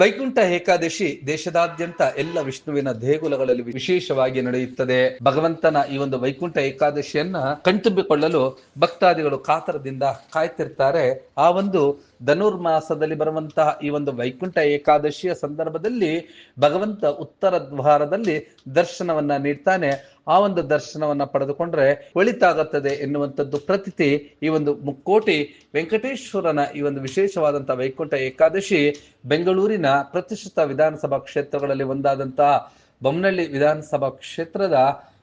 ವೈಕುಂಠ ಏಕಾದಶಿ ದೇಶದಾದ್ಯಂತ ಎಲ್ಲ ವಿಷ್ಣುವಿನ ದೇಗುಲಗಳಲ್ಲಿ ವಿಶೇಷವಾಗಿ ನಡೆಯುತ್ತದೆ. ಭಗವಂತನ ಈ ಒಂದು ವೈಕುಂಠ ಏಕಾದಶಿಯನ್ನ ಕಣ್ತುಂಬಿಕೊಳ್ಳಲು ಭಕ್ತಾದಿಗಳು ಕಾತರದಿಂದ ಕಾಯ್ತಿರ್ತಾರೆ. ಆ ಒಂದು ಧನುರ್ಮಾಸದಲ್ಲಿ ಬರುವಂತಹ ಈ ಒಂದು ವೈಕುಂಠ ಏಕಾದಶಿಯ ಸಂದರ್ಭದಲ್ಲಿ ಭಗವಂತ ಉತ್ತರ ದ್ವಾರದಲ್ಲಿ ದರ್ಶನವನ್ನ ನೀಡ್ತಾನೆ. ಆ ಒಂದು ದರ್ಶನವನ್ನ ಪಡೆದುಕೊಂಡ್ರೆ ಒಳಿತಾಗುತ್ತದೆ ಎನ್ನುವಂಥದ್ದು ಪ್ರತೀತಿ ಈ ಒಂದು ಮುಕ್ಕೋಟಿ ವೆಂಕಟೇಶ್ವರನ ಈ ಒಂದು ವಿಶೇಷವಾದಂತಹ ವೈಕುಂಠ ಏಕಾದಶಿ ಬೆಂಗಳೂರಿನ ಪ್ರತಿಷ್ಠಿತ ವಿಧಾನಸಭಾ ಕ್ಷೇತ್ರಗಳಲ್ಲಿ ಒಂದಾದಂತಹ ಬೊಮ್ಮನಹಳ್ಳಿ ವಿಧಾನಸಭಾ ಕ್ಷೇತ್ರದ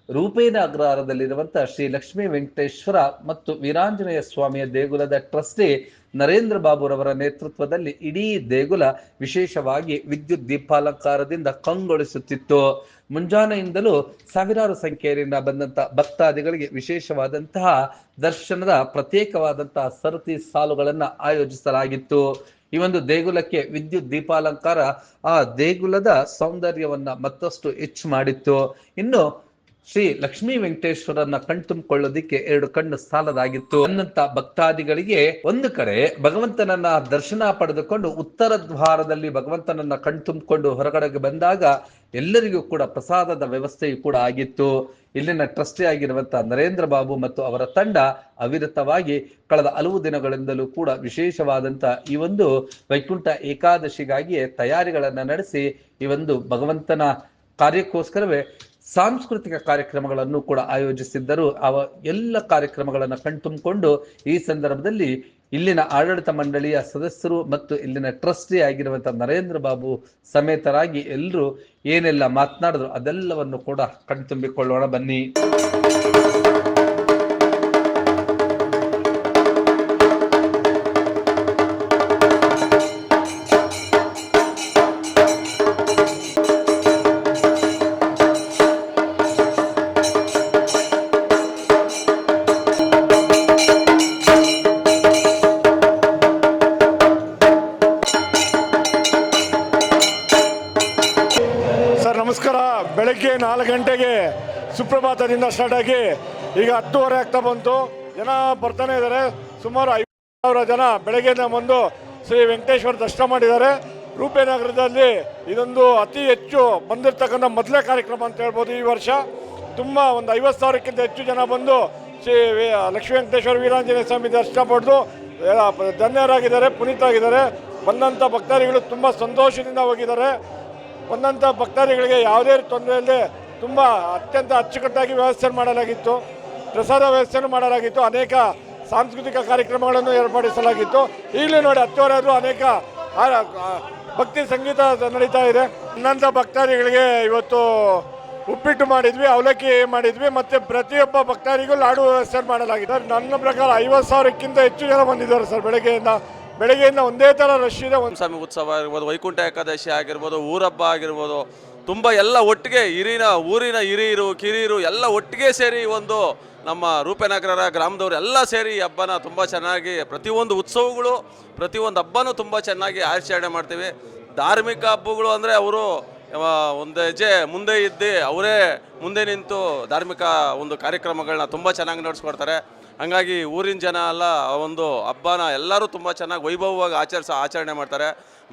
ರೂಪೇನ ಅಗ್ರಹಾರದಲ್ಲಿರುವಂತಹ ಶ್ರೀ ಲಕ್ಷ್ಮೀ ವೆಂಕಟೇಶ್ವರ ಮತ್ತು ವೀರಾಂಜನೇಯ ಸ್ವಾಮಿಯ ದೇಗುಲದ ಟ್ರಸ್ಟಿ ನರೇಂದ್ರ ಬಾಬುರವರ ನೇತೃತ್ವದಲ್ಲಿ ಇಡೀ ದೇಗುಲ ವಿಶೇಷವಾಗಿ ವಿದ್ಯುತ್ ದೀಪಾಲಂಕಾರದಿಂದ ಕಂಗೊಳಿಸುತ್ತಿತ್ತು. ಮುಂಜಾನೆಯಿಂದಲೂ ಸಾವಿರಾರು ಸಂಖ್ಯೆಯಿಂದ ಬಂದಂತಹ ಭಕ್ತಾದಿಗಳಿಗೆ ವಿಶೇಷವಾದಂತಹ ದರ್ಶನದ ಪ್ರತ್ಯೇಕವಾದಂತಹ ಸರತಿ ಸಾಲುಗಳನ್ನು ಆಯೋಜಿಸಲಾಗಿತ್ತು. ಈ ಒಂದು ದೇಗುಲಕ್ಕೆ ವಿದ್ಯುತ್ ದೀಪಾಲಂಕಾರ ಆ ದೇಗುಲದ ಸೌಂದರ್ಯವನ್ನ ಮತ್ತಷ್ಟು ಹೆಚ್ಚು ಮಾಡಿತ್ತು. ಇನ್ನು ಶ್ರೀ ಲಕ್ಷ್ಮೀ ವೆಂಕಟೇಶ್ವರನ್ನ ಕಣ್ತುಂಬಿಕೊಳ್ಳೋದಿಕ್ಕೆ ಎರಡು ಕಣ್ಣು ಸಾಲದಾಗಿತ್ತು. ಅನ್ನಂತ ಭಕ್ತಾದಿಗಳಿಗೆ ಒಂದು ಕಡೆ ಭಗವಂತನನ್ನ ದರ್ಶನ ಪಡೆದುಕೊಂಡು ಉತ್ತರ ದ್ವಾರದಲ್ಲಿ ಭಗವಂತನನ್ನ ಕಣ್ತುಂಬಿಕೊಂಡು ಹೊರಗಡೆಗೆ ಬಂದಾಗ ಎಲ್ಲರಿಗೂ ಕೂಡ ಪ್ರಸಾದದ ವ್ಯವಸ್ಥೆಯು ಕೂಡ ಆಗಿತ್ತು. ಇಲ್ಲಿನ ಟ್ರಸ್ಟಿ ಆಗಿರುವಂತಹ ನರೇಂದ್ರ ಬಾಬು ಮತ್ತು ಅವರ ತಂಡ ಅವಿರತವಾಗಿ ಕಳೆದ ಹಲವು ದಿನಗಳಿಂದಲೂ ಕೂಡ ವಿಶೇಷವಾದಂತಹ ಈ ಒಂದು ವೈಕುಂಠ ಏಕಾದಶಿಗಾಗಿಯೇ ತಯಾರಿಗಳನ್ನ ನಡೆಸಿ ಈ ಒಂದು ಭಗವಂತನ ಕಾರ್ಯಕ್ಕೋಸ್ಕರವೇ ಸಾಂಸ್ಕೃತಿಕ ಕಾರ್ಯಕ್ರಮಗಳನ್ನು ಕೂಡ ಆಯೋಜಿಸಿದ್ದರು. ಅವ ಎಲ್ಲ ಕಾರ್ಯಕ್ರಮಗಳನ್ನು ಕಣ್ತುಂಬಿಕೊಂಡು ಈ ಸಂದರ್ಭದಲ್ಲಿ ಇಲ್ಲಿನ ಆಡಳಿತ ಮಂಡಳಿಯ ಸದಸ್ಯರು ಮತ್ತು ಇಲ್ಲಿನ ಟ್ರಸ್ಟಿ ಆಗಿರುವಂತಹ ನರೇಂದ್ರ ಬಾಬು ಸಮೇತರಾಗಿ ಎಲ್ಲರೂ ಏನೆಲ್ಲ ಮಾತನಾಡಿದ್ರು ಅದೆಲ್ಲವನ್ನು ಕೂಡ ಕಣ್ತುಂಬಿಕೊಳ್ಳೋಣ ಬನ್ನಿ. ನಮಸ್ಕಾರ ಬೆಳಗ್ಗೆ ನಾಲ್ಕು ಗಂಟೆಗೆ ಸುಪ್ರಭಾತದಿಂದ ಸ್ಟಾರ್ಟ್ ಆಗಿ ಈಗ ಹತ್ತುವರೆ ಆಗ್ತಾ ಬಂತು. ಜನ ಬರ್ತಾನೆ ಇದ್ದಾರೆ. ಸುಮಾರು ಐವತ್ತು ಸಾವಿರ ಜನ ಬೆಳಗ್ಗೆಯಿಂದ ಬಂದು ಶ್ರೀ ವೆಂಕಟೇಶ್ವರ ದರ್ಶನ ಮಾಡಿದ್ದಾರೆ. ರೂಪೇನಗರದಲ್ಲಿ ಇದೊಂದು ಅತಿ ಹೆಚ್ಚು ಬಂದಿರತಕ್ಕಂಥ ಮೊದಲೇ ಕಾರ್ಯಕ್ರಮ ಅಂತ ಹೇಳ್ಬೋದು ಈ ವರ್ಷ. ತುಂಬ ಒಂದು ಐವತ್ತು ಸಾವಿರಕ್ಕಿಂತ ಹೆಚ್ಚು ಜನ ಬಂದು ಶ್ರೀ ಲಕ್ಷ್ಮೀ ವೆಂಕಟೇಶ್ವರ ವೀರಾಂಜನೇಯ ಸ್ವಾಮಿ ದರ್ಶನ ಪಡೆದು ಧನ್ಯರಾಗಿದ್ದಾರೆ ಪುನೀತರಾಗಿದ್ದಾರೆ ಬಂದಂಥ ಭಕ್ತಾದಿಗಳು ತುಂಬ ಸಂತೋಷದಿಂದ ಹೋಗಿದ್ದಾರೆ. ಬಂದಂಥ ಭಕ್ತಾದಿಗಳಿಗೆ ಯಾವುದೇ ತೊಂದರೆ ಇಲ್ಲದೆ ತುಂಬ ಅತ್ಯಂತ ಅಚ್ಚುಕಟ್ಟಾಗಿ ವ್ಯವಸ್ಥೆ ಮಾಡಲಾಗಿತ್ತು. ಪ್ರಸಾದ ವ್ಯವಸ್ಥೆಯನ್ನು ಮಾಡಲಾಗಿತ್ತು. ಅನೇಕ ಸಾಂಸ್ಕೃತಿಕ ಕಾರ್ಯಕ್ರಮಗಳನ್ನು ಏರ್ಪಡಿಸಲಾಗಿತ್ತು. ಈಗಲೂ ನೋಡಿ ಹತ್ತುವರೆ ಆದರೂ ಅನೇಕ ಭಕ್ತಿ ಸಂಗೀತ ನಡೀತಾ ಇದೆ. ಬಂದಂಥ ಭಕ್ತಾದಿಗಳಿಗೆ ಇವತ್ತು ಉಪ್ಪಿಟ್ಟು ಮಾಡಿದ್ವಿ, ಅವಲಕ್ಕಿ ಮಾಡಿದ್ವಿ, ಮತ್ತು ಪ್ರತಿಯೊಬ್ಬ ಭಕ್ತಾದಿಗೂ ಲಾಡು ವ್ಯವಸ್ಥೆ ಮಾಡಲಾಗಿದೆ. ನನ್ನ ಪ್ರಕಾರ ಐವತ್ತು ಸಾವಿರಕ್ಕಿಂತ ಹೆಚ್ಚು ಜನ ಬಂದಿದ್ದಾರೆ ಸರ್, ಬೆಳಗ್ಗೆಯಿಂದ. ಬೆಳಗ್ಗೆಯಿಂದ ಒಂದೇ ಥರ ರಶ್ ಇದೆ. ಒಂದು ಸ್ವಾಮಿ ಉತ್ಸವ ಆಗಿರ್ಬೋದು ವೈಕುಂಠ ಏಕಾದಶಿ ಆಗಿರ್ಬೋದು ಊರಬ್ಬ ಆಗಿರ್ಬೋದು, ತುಂಬ ಎಲ್ಲ ಒಟ್ಟಿಗೆ ಹಿರಿನ, ಊರಿನ ಹಿರಿಯರು, ಕಿರಿಯರು ಎಲ್ಲ ಒಟ್ಟಿಗೆ ಸೇರಿ ಒಂದು ನಮ್ಮ ರೂಪನಗರ ಗ್ರಾಮದವರು ಎಲ್ಲ ಸೇರಿ ಹಬ್ಬನ ತುಂಬ ಚೆನ್ನಾಗಿ, ಪ್ರತಿಯೊಂದು ಉತ್ಸವಗಳು, ಪ್ರತಿಯೊಂದು ಹಬ್ಬನೂ ತುಂಬ ಚೆನ್ನಾಗಿ ಆಚರಣೆ ಮಾಡ್ತೀವಿ. ಧಾರ್ಮಿಕ ಹಬ್ಬಗಳು ಅಂದರೆ ಅವರು ಒಂದು ಹೆಜ್ಜೆ ಮುಂದೆ ಇದ್ದು, ಅವರೇ ಮುಂದೆ ನಿಂತು ಧಾರ್ಮಿಕ ಒಂದು ಕಾರ್ಯಕ್ರಮಗಳನ್ನ ತುಂಬ ಚೆನ್ನಾಗಿ ನಡೆಸ್ಕೊಡ್ತಾರೆ. ಹಂಗಾಗಿ ಊರಿನ ಜನ ಎಲ್ಲ ಒಂದು ಹಬ್ಬನ ಎಲ್ಲರೂ ತುಂಬ ಚೆನ್ನಾಗಿ ವೈಭವವಾಗಿ ಆಚರಿಸ, ಆಚರಣೆ ಮಾಡ್ತಾರೆ.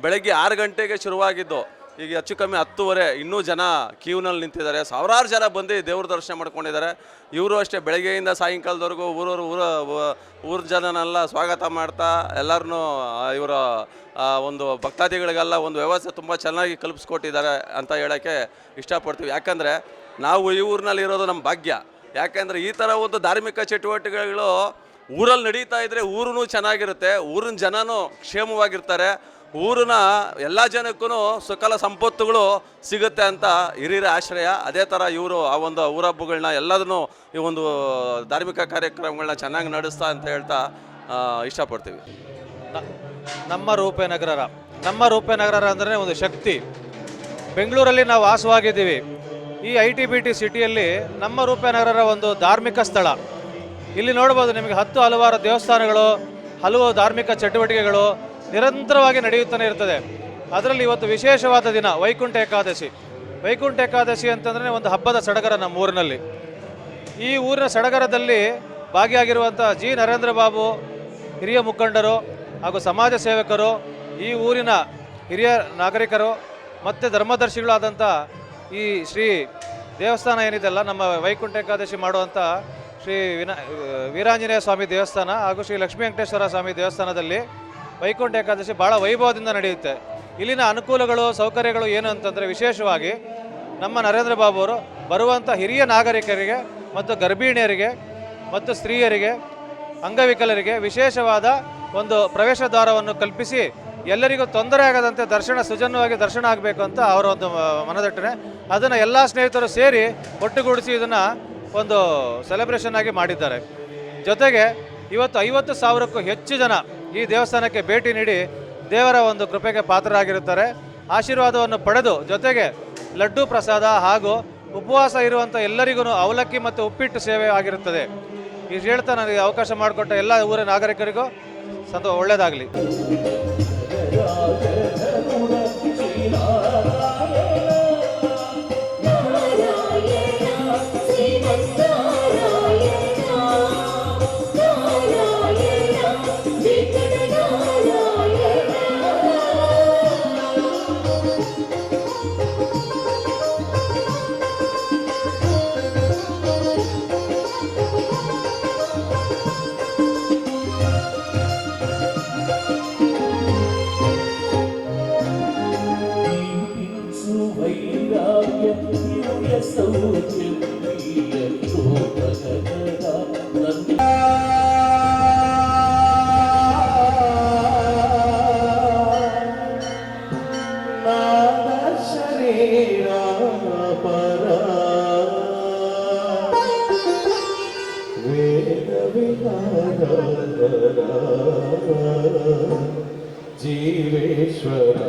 ಬೆಳಗ್ಗೆ ಆರು ಗಂಟೆಗೆ ಶುರುವಾಗಿದ್ದು ಈಗ ಹೆಚ್ಚು ಕಮ್ಮಿ ಹತ್ತುವರೆ ಇನ್ನೂ ಜನ ಕ್ಯೂನಲ್ಲಿ ನಿಂತಿದ್ದಾರೆ. ಸಾವಿರಾರು ಜನ ಬಂದು ದೇವ್ರ ದರ್ಶನ ಮಾಡ್ಕೊಂಡಿದ್ದಾರೆ. ಇವರು ಅಷ್ಟೇ ಬೆಳಗ್ಗೆಯಿಂದ ಸಾಯಂಕಾಲದವರೆಗೂ ಊರವರು ಊರ ಊರ ಜನನೆಲ್ಲ ಸ್ವಾಗತ ಮಾಡ್ತಾ ಎಲ್ಲರನ್ನೂ ಇವರ ಒಂದು ಭಕ್ತಾದಿಗಳಿಗೆಲ್ಲ ಒಂದು ವ್ಯವಸ್ಥೆ ತುಂಬ ಚೆನ್ನಾಗಿ ಕಲ್ಪಿಸ್ಕೊಟ್ಟಿದ್ದಾರೆ ಅಂತ ಹೇಳೋಕ್ಕೆ ಇಷ್ಟಪಡ್ತೀವಿ. ಯಾಕಂದರೆ ನಾವು ಈ ಊರಿನಲ್ಲಿ ಇರೋದು ನಮ್ಮ ಭಾಗ್ಯ. ಯಾಕೆಂದರೆ ಈ ಥರ ಒಂದು ಧಾರ್ಮಿಕ ಚಟುವಟಿಕೆಗಳು ಊರಲ್ಲಿ ನಡೀತಾ ಇದ್ದರೆ ಊರೂ ಚೆನ್ನಾಗಿರುತ್ತೆ, ಊರಿನ ಜನನೂ ಕ್ಷೇಮವಾಗಿರ್ತಾರೆ ಊರಿನ ಎಲ್ಲ ಜನಕ್ಕೂ ಸಕಲ ಸಂಪತ್ತುಗಳು ಸಿಗುತ್ತೆ ಅಂತ ಹಿರಿಯರ ಆಶ್ರಯ. ಅದೇ ಥರ ಇವರು ಆ ಒಂದು ಊರಬ್ಬಗಳನ್ನ ಎಲ್ಲದನ್ನು ಈ ಒಂದು ಧಾರ್ಮಿಕ ಕಾರ್ಯಕ್ರಮಗಳನ್ನ ಚೆನ್ನಾಗಿ ನಡೆಸ್ತಾ ಅಂತ ಹೇಳ್ತಾ ಇಷ್ಟಪಡ್ತೀವಿ. ನಮ್ಮ ರೂಪೇನಗರ ನಮ್ಮ ರೂಪೇನಗರ ಅಂದರೆ ಒಂದು ಶಕ್ತಿ. ಬೆಂಗಳೂರಲ್ಲಿ ನಾವು ವಾಸವಾಗಿದ್ದೀವಿ. ಈ ಐ ಟಿ ಬಿ ಟಿ ಸಿಟಿಯಲ್ಲಿ ನಮ್ಮ ರೂಪನಗರರ ಒಂದು ಧಾರ್ಮಿಕ ಸ್ಥಳ. ಇಲ್ಲಿ ನೋಡ್ಬೋದು ನಿಮಗೆ ಹತ್ತು ಹಲವಾರು ದೇವಸ್ಥಾನಗಳು, ಹಲವು ಧಾರ್ಮಿಕ ಚಟುವಟಿಕೆಗಳು ನಿರಂತರವಾಗಿ ನಡೆಯುತ್ತಾನೆ ಇರ್ತದೆ. ಅದರಲ್ಲಿ ಇವತ್ತು ವಿಶೇಷವಾದ ದಿನ, ವೈಕುಂಠ ಏಕಾದಶಿ. ವೈಕುಂಠ ಏಕಾದಶಿ ಅಂತಂದರೆ ಒಂದು ಹಬ್ಬದ ಸಡಗರ ನಮ್ಮ ಊರಿನಲ್ಲಿ. ಈ ಊರಿನ ಸಡಗರದಲ್ಲಿ ಭಾಗಿಯಾಗಿರುವಂಥ ಜಿ. ನರೇಂದ್ರ ಬಾಬು, ಹಿರಿಯ ಮುಖಂಡರು ಹಾಗೂ ಸಮಾಜ ಸೇವಕರು, ಈ ಊರಿನ ಹಿರಿಯ ನಾಗರಿಕರು, ಮತ್ತು ಧರ್ಮದರ್ಶಿಗಳಾದಂಥ ಈ ಶ್ರೀ ದೇವಸ್ಥಾನ ಏನಿದೆಲ್ಲ ನಮ್ಮ ವೈಕುಂಠ ಏಕಾದಶಿ ಮಾಡುವಂಥ ಶ್ರೀ ವೀರಾಂಜನೇಯ ಸ್ವಾಮಿ ದೇವಸ್ಥಾನ ಹಾಗೂ ಶ್ರೀ ಲಕ್ಷ್ಮೀ ವೆಂಕಟೇಶ್ವರ ಸ್ವಾಮಿ ದೇವಸ್ಥಾನದಲ್ಲಿ ವೈಕುಂಠ ಏಕಾದಶಿ ಭಾಳ ವೈಭವದಿಂದ ನಡೆಯುತ್ತೆ. ಇಲ್ಲಿನ ಅನುಕೂಲಗಳು, ಸೌಕರ್ಯಗಳು ಏನು ಅಂತಂದರೆ ವಿಶೇಷವಾಗಿ ನಮ್ಮ ನರೇಂದ್ರ ಬಾಬು ಅವರು ಬರುವಂಥ ಹಿರಿಯ ನಾಗರಿಕರಿಗೆ ಮತ್ತು ಗರ್ಭಿಣಿಯರಿಗೆ ಮತ್ತು ಸ್ತ್ರೀಯರಿಗೆ, ಅಂಗವಿಕಲರಿಗೆ ವಿಶೇಷವಾದ ಒಂದು ಪ್ರವೇಶ ದ್ವಾರವನ್ನು ಕಲ್ಪಿಸಿ ಎಲ್ಲರಿಗೂ ತೊಂದರೆ ಆಗದಂತೆ ದರ್ಶನ ಸುಜನ್ಯವಾಗಿ ದರ್ಶನ ಆಗಬೇಕು ಅಂತ ಅವರ ಒಂದು ಮನದಟ್ಟನೆ ಅದನ್ನು ಎಲ್ಲ ಸ್ನೇಹಿತರು ಸೇರಿ ಒಟ್ಟುಗೂಡಿಸಿ ಇದನ್ನು ಒಂದು ಸೆಲೆಬ್ರೇಷನ್ ಆಗಿ ಮಾಡಿದ್ದಾರೆ. ಜೊತೆಗೆ ಇವತ್ತು ಐವತ್ತು ಸಾವಿರಕ್ಕೂ ಹೆಚ್ಚು ಜನ ಈ ದೇವಸ್ಥಾನಕ್ಕೆ ಭೇಟಿ ನೀಡಿ ದೇವರ ಒಂದು ಕೃಪೆಗೆ ಪಾತ್ರರಾಗಿರುತ್ತಾರೆ. ಆಶೀರ್ವಾದವನ್ನು ಪಡೆದು ಜೊತೆಗೆ ಲಡ್ಡು ಪ್ರಸಾದ ಹಾಗೂ ಉಪವಾಸ ಇರುವಂಥ ಎಲ್ಲರಿಗೂ ಅವಲಕ್ಕಿ ಮತ್ತು ಉಪ್ಪಿಟ್ಟು ಸೇವೆ ಆಗಿರುತ್ತದೆ. ಇದು ಹೇಳ್ತಾ ನನಗೆ ಅವಕಾಶ ಮಾಡಿಕೊಟ್ಟ ಎಲ್ಲ ಊರ ನಾಗರಿಕರಿಗೂ ಸಂತ ಒಳ್ಳೆಯದಾಗಲಿ. Jeeveshwara.